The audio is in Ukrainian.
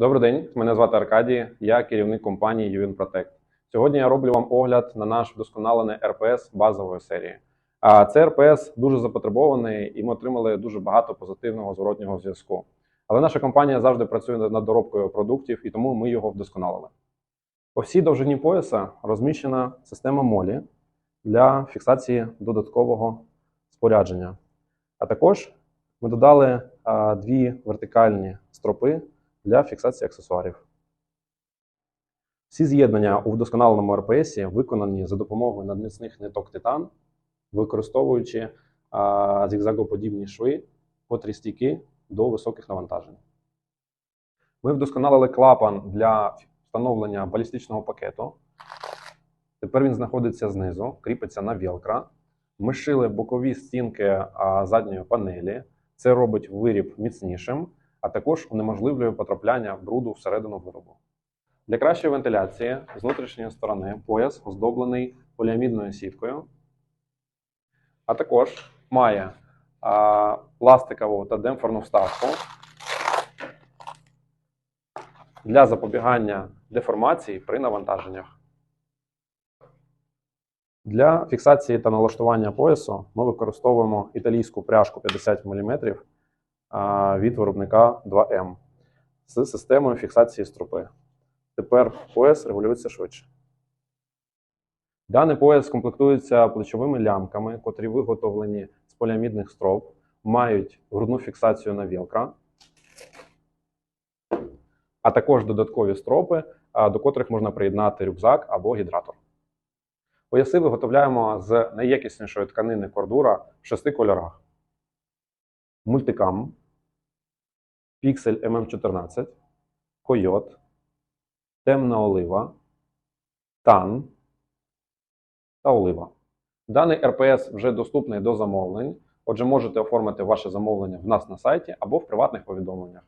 Добрий день, мене звати Аркадій, я керівник компанії UWIN Protect. Сьогодні я роблю вам огляд на наш вдосконалений РПС базової серії. А цей РПС дуже запотребований, і ми отримали дуже багато позитивного зворотнього зв'язку. Але наша компанія завжди працює над доробкою продуктів, і тому ми його вдосконалили. По всій довжині пояса розміщена система молі для фіксації додаткового спорядження. А також ми додали дві вертикальні стропи для фіксації аксесуарів. Всі з'єднання у вдосконаленому РПС виконані за допомогою надміцних ниток титан, використовуючи а, зігзагоподібні шви, котрі стійкі до високих навантажень. Ми вдосконалили клапан для встановлення балістичного пакету. Тепер він знаходиться знизу, кріпиться на велкро. Ми шили бокові стінки а, задньої панелі. Це робить виріб міцнішим, а також унеможливлює потрапляння бруду всередину виробу. Для кращої вентиляції з внутрішньої сторони пояс оздоблений поліамідною сіткою, а також має а, пластикову та демпферну вставку для запобігання деформації при навантаженнях. Для фіксації та налаштування поясу ми використовуємо італійську пряжку 50 мм від виробника 2M з системою фіксації струпи. Тепер пояс регулюється швидше. Даний пояс комплектується плечовими лямками, котрі виготовлені з поліамідних строп, мають грудну фіксацію на велкро, а також додаткові стропи, до котрих можна приєднати рюкзак або гідратор. Пояси виготовляємо з найякіснішої тканини кордура в шести кольорах: мультикам, піксель MM14, койот, темна олива, тан та олива. Даний РПС вже доступний до замовлень, отже, можете оформити ваше замовлення в нас на сайті або в приватних повідомленнях.